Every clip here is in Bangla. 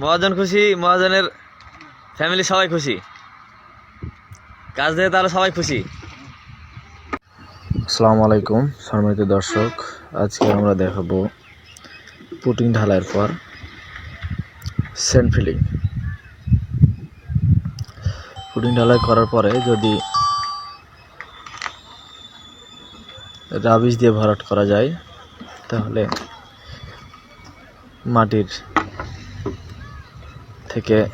মহাজন খুশি, মহাজনের ফ্যামিলি সবাই খুশি। কাজ দিয়ে তাহলে সবাই খুশি। আসসালামু আলাইকুম, সম্মানিত দর্শক। আজকে আমরা দেখাবো পুটিং ঢালাইয়ের পর সেন্ট ফিলিং পুটিং ঢালাই করার পরে যদি রাবিশ দিয়ে ভরাট করা যায়, তাহলে মাটির থেকে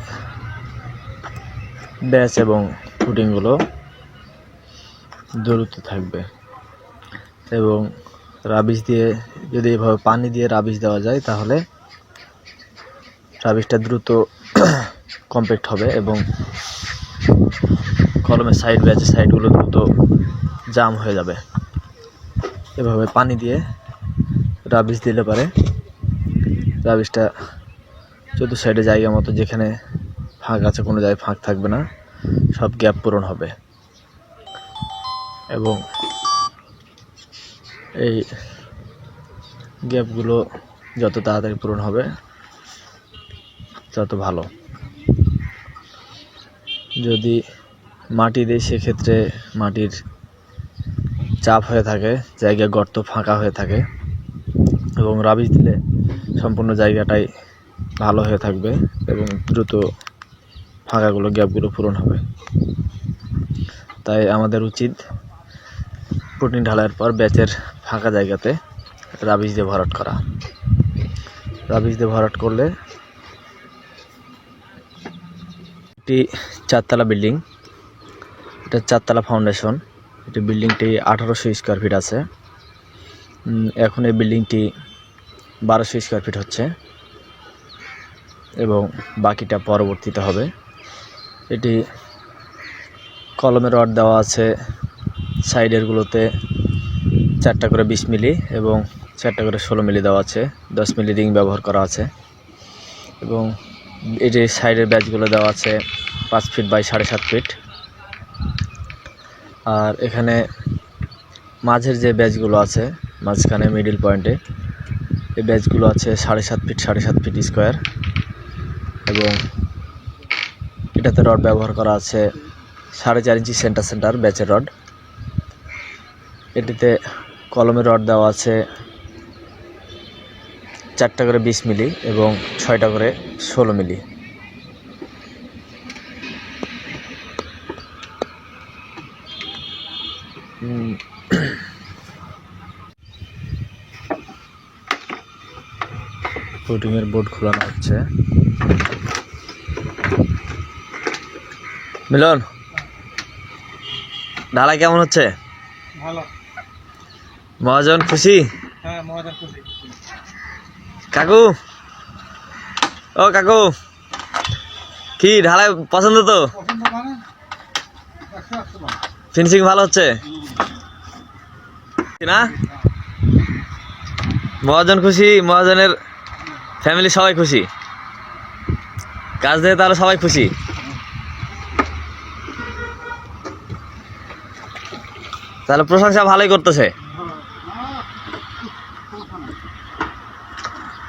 ব্যাচ এবং ফুটিংগুলো দ্রুত থাকবে। এবং রাবিশ দিয়ে যদি এভাবে পানি দিয়ে রাবিশ দেওয়া যায়, তাহলে রাবিশটা দ্রুত কমপ্লিট হবে এবং কলমের সাইড ব্যাচের সাইডগুলো দ্রুত জাম হয়ে যাবে। এভাবে পানি দিয়ে রাবিশ দিলে পারে রাবিশটা চতুর্থ সাইডে জায়গা মতো যেখানে ফাঁক আছে, কোনো জায়গায় ফাঁক থাকবে না। সব গ্যাপ পূরণ হবে। এবং এই গ্যাপগুলো যত তাড়াতাড়ি পূরণ হবে, তত ভালো। যদি মাটি দিই, সেক্ষেত্রে মাটির চাপ হয়ে থাকে জায়গা গর্ত ফাঁকা হয়ে থাকে। এবং রাবিশ দিলে সম্পূর্ণ জায়গাটাই ভালো হয়ে থাকবে এবং দ্রুত ফাঁকাগুলো, গ্যাপগুলো পূরণ হবে। তাই আমাদের উচিত প্রোটিন ঢালাইয়ের পর ব্যাচের ফাঁকা জায়গাতে রাবিশ দিয়ে ভরাট করা। রাবিশ দিয়ে ভরাট করলে একটি চারতলা বিল্ডিং, এটা চারতলা ফাউন্ডেশন। এটি বিল্ডিংটি আঠারোশো স্কোয়ার ফিট আছে। এখন এই বিল্ডিংটি বারোশো স্কোয়ার ফিট হচ্ছে। এবং বাকিটা পরবর্তীতে হবে। এটি কলমের রড দেওয়া আছে সাইডেরগুলোতে চারটা করে বিশ মিলি এবং চারটা করে ষোলো মিলি দেওয়া আছে। দশ মিলি রিং ব্যবহার করা আছে। এবং এটি সাইডের ব্যাচগুলো দেওয়া আছে পাঁচ ফিট বাই সাড়ে সাত ফিট আর এখানে মাঝের যে ব্যাচগুলো আছে, মাঝখানে মিডিল পয়েন্টে এই ব্যাচগুলো আছে সাড়ে সাত ফিট, সাড়ে সাত ফিট স্কোয়ার। এবং এটাতে রড ব্যবহার করা আছে সাড়ে চার ইঞ্চি সেন্টার সেন্টার ব্যাচের রড। এটিতে কলমের রড দেওয়া আছে চারটা করে বিশ মিলি এবং ছয়টা করে ষোলো মিলি। ফুটিংয়ের বোর্ড খোলানো হচ্ছে। মিলন ঢালাই কেমন হচ্ছে? ভালো। মহাজন খুশি? হ্যাঁ মহাজন খুশি। কাকু? ও কাকু কি ঢালাই পছন্দ তো? মানে? বার। ফিনিশিং ভালো হচ্ছে? না? মহাজন খুশি মহাজনের ফ্যামিলি সবাই খুশি? কাজ দিয়ে তাহলে সবাই খুশি? তাহলে প্রশংসা ভালোই করতেছে।